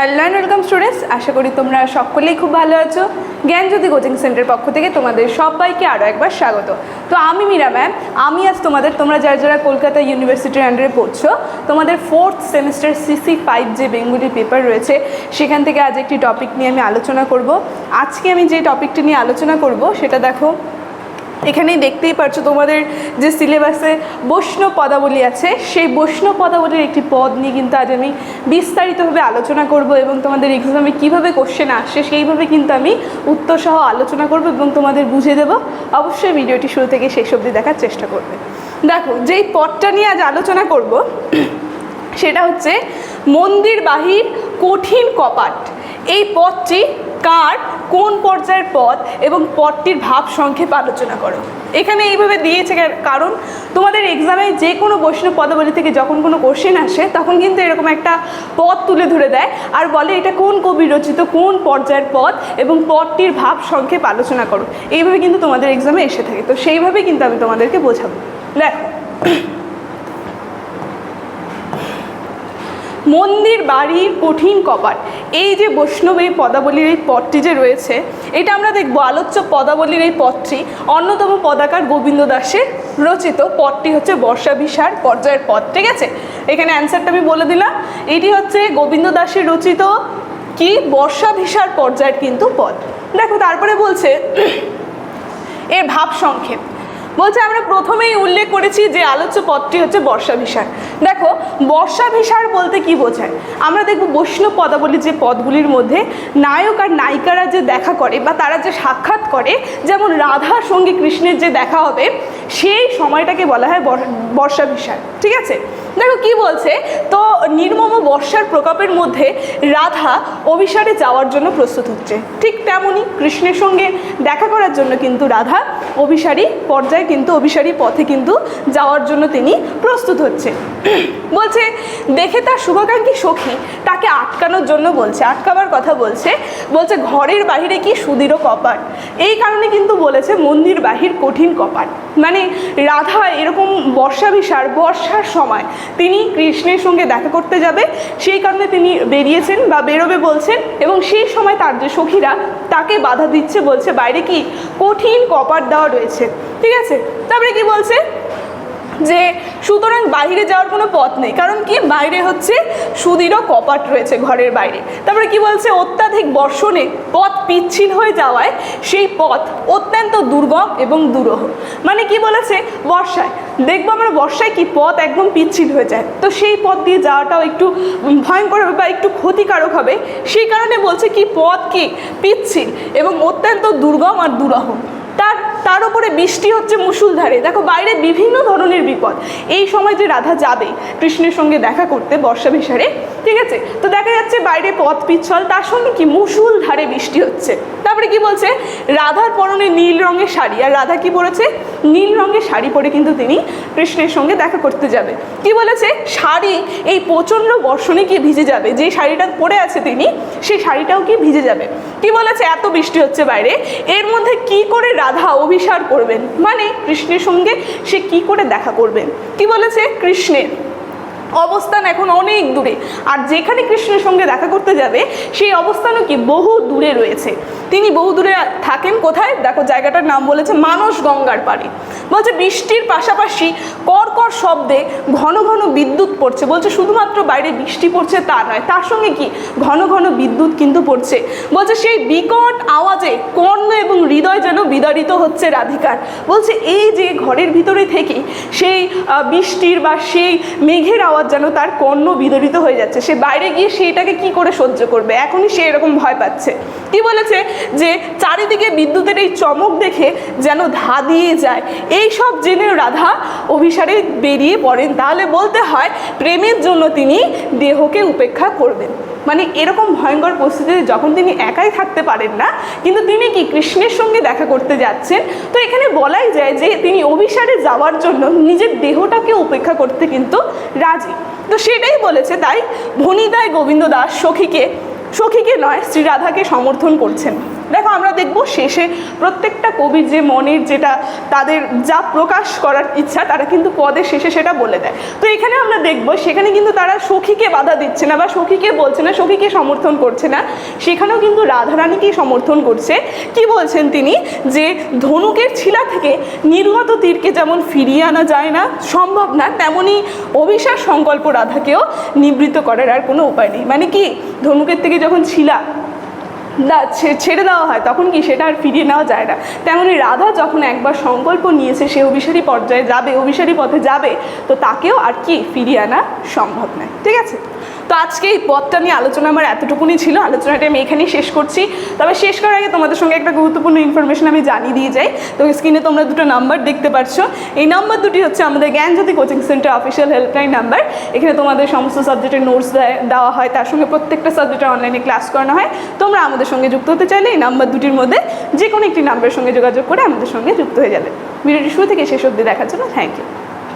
Hello and welcome students আশা করি তোমরা সকলেই খুব ভালো আছো। জ্ঞানজ্যোতি কোচিং সেন্টারের পক্ষ থেকে তোমাদের সবাইকে আরও একবার স্বাগত। তো আমি মীরা ম্যাম আমি আজ তোমাদের, তোমরা যারা যারা কলকাতা ইউনিভার্সিটির আন্ডারে পড়ছো, তোমাদের fourth semester C C five যে বেঙ্গলি পেপার রয়েছে, সেখান থেকে আজ একটি টপিক নিয়ে আমি আলোচনা করব। আজকে আমি যে টপিকটি নিয়ে আলোচনা করব, সেটা দেখো এখানেই দেখতেই পারছ তোমাদের যে সিলেবাসে বৈষ্ণব পদাবলী আছে। সেই বৈষ্ণব পদাবলীর একটি পদ নিয়ে কিন্তু আজ আমি বিস্তারিতভাবে আলোচনা করব এবং তোমাদের এক্সামে কীভাবে কোশ্চেন আসে সেইভাবে কিন্তু আমি উত্তর সহ আলোচনা করব এবং তোমাদের বুঝে দেবো। অবশ্যই ভিডিওটি শুরু থেকে শেষ অবধি দেখার চেষ্টা করবে। দেখো, যেই পদটা নিয়ে আজ আলোচনা করব, সেটা হচ্ছে মন্দির বাহির কঠিন কপাট। এই পথটি কার? কোন পর্যায়ের পথ? এবং পদটির ভাব সংক্ষেপ আলোচনা করো। এখানে এইভাবে দিয়েছে কারণ তোমাদের এক্সামে যে কোনো বৈষ্ণব পদাবলী থেকে যখন কোনো কোশ্চেন আসে, তখন কিন্তু এরকম একটা পথ তুলে ধরে দেয় আর বলে এটা কোন কবি রচিত, কোন পর্যায়ের পথ? এবং পদটির ভাব সংক্ষেপ আলোচনা করো। এইভাবে কিন্তু তোমাদের এক্সামে এসে থাকে। তো সেইভাবে কিন্তু আমি তোমাদেরকে বোঝাবো। দেখো মন্দির বাড়ি কঠিন কপাট। এই যে বৈষ্ণব এই পদাবলীর এই পদটি যে রয়েছে, এটা আমরা দেখব আলোচ্য পদাবলীর এই পথটি অন্যতম পদাকার গোবিন্দ দাসের রচিত পদটি হচ্ছে বর্ষাভিসার পর্যায়ের পথ ঠিক আছে? এখানে অ্যান্সারটা আমি বলে দিলাম। এটি হচ্ছে গোবিন্দ দাসের রচিত কি? বর্ষাভিসার পর্যায়ের কিন্তু পদ। দেখো, তারপরে বলছে, এর ভাব সংক্ষেপ বলছে, আমরা প্রথমেই উল্লেখ করেছি যে আলোচ্য পদটি হচ্ছে বর্ষাভিসার। দেখো, বর্ষাভিসার বলতে কি বোঝায়? আমরা দেখব বৈষ্ণব পদাবলী যে পদগুলির মধ্যে নায়ক আর নায়িকারা যে দেখা করে বা তারা যে সাক্ষাৎ করে, যেমন রাধার সঙ্গে কৃষ্ণের যে দেখা হবে সেই সময়টাকে বলা হয় বর্ষা বর্ষাভিসার, ঠিক আছে? দেখো কি বলছে? তো নির্মম বর্ষার প্রকোপের মধ্যে রাধা অভিসারে যাওয়ার জন্য প্রস্তুত হচ্ছে। ঠিক তেমনই কৃষ্ণের সঙ্গে দেখা করার জন্য কিন্তু রাধা অভিসারী পর্যায়ে কিন্তু অভিসারী পথে কিন্তু যাওয়ার জন্য তিনি প্রস্তুত হচ্ছে। বলছে, দেখে তার শুভাকাঙ্ক্ষী সখী? তাকে আটকানোর জন্য বলছে, আটকাবার কথা বলছে। বলছে, ঘরের বাহিরে কি সুদৃঢ় কপাট? এই কারণে কিন্তু বলেছে, মন্দির বাহির কঠিন কপাট। মানে রাধা এরকম বর্ষাভিসার, বর্ষার সময় তিনি কৃষ্ণের সঙ্গে দেখা করতে যাবে, সেই কারণে তিনি বেরিয়েছেন বা বেরোবে বলছেন এবং সেই সময় তার যে সখীরা, তাকে বাধা দিচ্ছে, বলছে, বাইরে কি কঠিন কপাট দেওয়া রয়েছে। ঠিক আছে? তারপরে কি বলছে? যে সুতরাং বাইরে যাওয়ার কোনো পথ নেই। কারণ কি? বাইরে হচ্ছে সুদৃঢ় কপাট রয়েছে ঘরের বাইরে। তারপরে কি বলছে? অত্যাধিক বর্ষণে পথ পিচ্ছিল হয়ে যাওয়ায় সেই পথ অত্যন্ত দুর্গম এবং দুরূহ। মানে কি বলেছে? বর্ষায়। দেখব আমরা বর্ষায় কি পথ একদম পিচ্ছিল হয়ে যায়। তো সেই পথ দিয়ে যাওয়াটাও একটু ভয়ঙ্কর হবে বা একটু ক্ষতিকারক হবে। সেই কারণে বলছে কি? পথ কি? পিচ্ছিল এবং অত্যন্ত দুর্গম আর দুরহ। তার তার উপরে বৃষ্টি হচ্ছে মুসুলধারে দেখো, বাইরে বিভিন্ন ধরনের বিপদ। এই সময় যে রাধা যাবে কৃষ্ণের সঙ্গে দেখা করতে বর্ষা বিসারে ঠিক আছে? তো দেখা যাচ্ছে বাইরে পথ পিচ্ছল, তার সঙ্গে কি মুসুলধারে বৃষ্টি হচ্ছে। তারপরে কি বলছে? রাধার পরনে নীল রঙের শাড়ি। আর রাধা কি পরেছে? নীল রঙের শাড়ি পরে কিন্তু তিনি কৃষ্ণের সঙ্গে দেখা করতে যাবে। কি বলেছে? শাড়ি এই প্রচণ্ড বর্ষণে কি ভিজে যাবে। যে শাড়িটা পরে আছে তিনি সেই শাড়িটাও কি ভিজে যাবে। কি বলেছে? এত বৃষ্টি হচ্ছে বাইরে। এর মধ্যে কি করে রাধা অভিসার করবেন? মানে কৃষ্ণের সঙ্গে সে কি করে দেখা করবেন? কি বলেছে? কৃষ্ণের অবস্থান এখন অনেক দূরে। আর যেখানে কৃষ্ণের সঙ্গে দেখা করতে যাবে, সেই অবস্থানও কি বহু দূরে রয়েছে। তিনি বহুদূরে থাকেন, কোথায়? দেখো, জায়গাটার নাম বলেছে মানস গঙ্গার পাড়ে। বলছে, বৃষ্টির পাশাপাশি কর শব্দে ঘন ঘন বিদ্যুৎ পড়ছে। বলছে, শুধুমাত্র বাইরে বৃষ্টি পড়ছে তা নয়, তার সঙ্গে কি? ঘন ঘন বিদ্যুৎ কিন্তু পড়ছে। বলছে, সেই বিকট আওয়াজে কর্ণ এবং হৃদয় যেন বিদারিত হচ্ছে রাধিকার। বলছে, এই যে ঘরের ভিতরে থেকে সেই বৃষ্টির বা সেই মেঘের আওয়াজ যেন তার কর্ণ বিদরিত হয়ে যাচ্ছে। সে বাইরে গিয়ে সেইটাকে কি করে সহ্য করবে? এখনই সে এরকম ভয় পাচ্ছে। কি বলেছে? যে চারিদিকে বিদ্যুতের এই চমক দেখে যেন ধা দিয়ে যায়। এই সব জেনেও রাধা অভিসারে বেরিয়ে পড়েন। তাহলে বলতে হয়, প্রেমের জন্য তিনি দেহকে উপেক্ষা করবেন। মানে এরকম ভয়ঙ্কর পরিস্থিতিতে যখন তিনি একাই থাকতে পারেন না, কিন্তু তিনি কি কৃষ্ণের সঙ্গে দেখা করতে যাচ্ছেন? তো এখানে বলাই যায় যে তিনি অভিসারে যাওয়ার জন্য নিজের দেহটাকে উপেক্ষা করতে কিন্তু রাজি। তো সেটাই বলেছে তাই ভনিতায় গোবিন্দ দাস সখীকে সখীকে নয় শ্রীরাধাকে সমর্থন করছেন। দেখো, আমরা দেখব শেষে প্রত্যেকটা কবির যে মনের যেটা তাদের যা প্রকাশ করার ইচ্ছা, তারা কিন্তু পদের শেষে সেটা বলে দেয়। তো এখানে আমরা দেখব, সেখানে কিন্তু তারা সখীকে বাধা দিচ্ছে না বা সখীকে বলছে না, সখীকে সমর্থন করছে না। সেখানেও কিন্তু রাধারানীকেই সমর্থন করছে। কি বলছেন তিনি? যে ধনুকের ছিলা থেকে নির্গত তীরকে যেমন ফিরিয়ে আনা যায় না, সম্ভব না, তেমনি অভিশাপ সংকল্প রাধাকেও নিবৃত্ত করার আর কোনো উপায় নেই। মানে কি? ধনুকের থেকে যখন ছিলা ছে- ছেড়ে দেওয়া হয়, তখন কি সেটা আর ফিরিয়ে নেওয়া যায় না। তেমনি রাধা যখন একবার সংকল্প নিয়েছে সে অভিসারী পর্যায়ে যাবে, অভিসারী পথে যাবে, তো তাকেও আর কি ফিরিয়ে আনা সম্ভব নয়। ঠিক আছে? তো আজকে এই পথটা নিয়ে আলোচনা আমার এতটুকুনি ছিল। আলোচনাটা আমি এখানেই শেষ করছি। তবে শেষ করার আগে তোমাদের সঙ্গে একটা গুরুত্বপূর্ণ ইনফরমেশন আমি জানিয়ে দিয়ে যাই। তো স্ক্রিনে তোমরা দুটো নাম্বার দেখতে পাচ্ছ এই নাম্বার দুটি হচ্ছে আমাদের Gyanjyoti coaching centre official helpline number এখানে তোমাদের সমস্ত সাবজেক্টের নোটস দেওয়া হয়। তার সঙ্গে প্রত্যেকটা সাবজেক্টের অনলাইনে ক্লাস করানো হয়। তোমরা আমাদের সঙ্গে যুক্ত হতে চাইলে এই নাম্বার দুটির মধ্যে যে কোনো একটি নাম্বারের সঙ্গে যোগাযোগ করে আমাদের সঙ্গে যুক্ত হয়ে যাবে। ভিডিওটি শুরু থেকে শেষ অবধি দেখার জন্য থ্যাংক ইউ